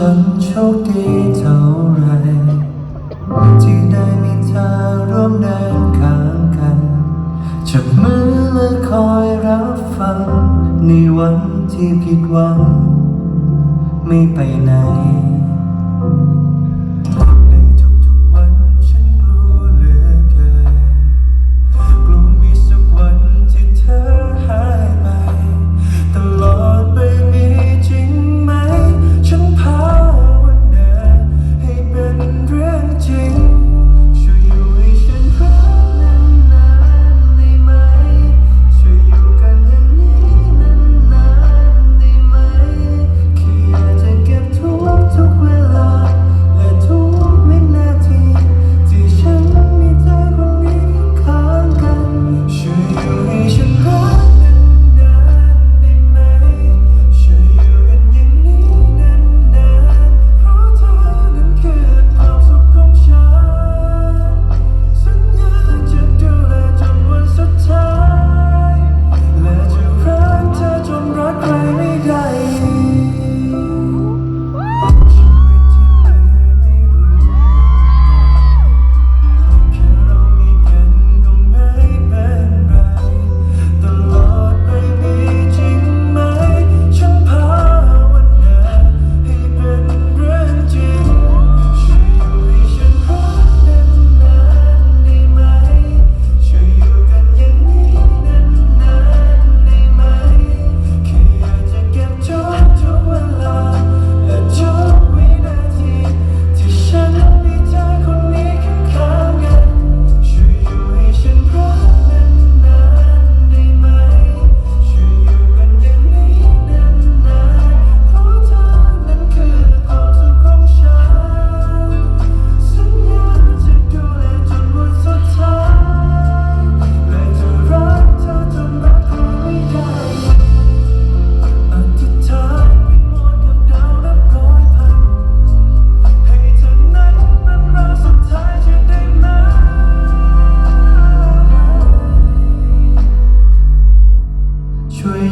ฉันโชคดีเท่าไรที่ได้มีเธอร่วมเดินข้างกันจับมือและคอยรับฟัง ในวันที่ผิดหวัง ไม่ไปไหน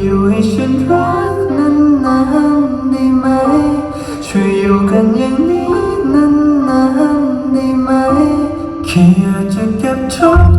อยู่ให้ฉันรักนานๆได้ไหม ช่วยอยู่กันอย่างนี้นานๆได้ไหมแค่อยากจะเก็บทุก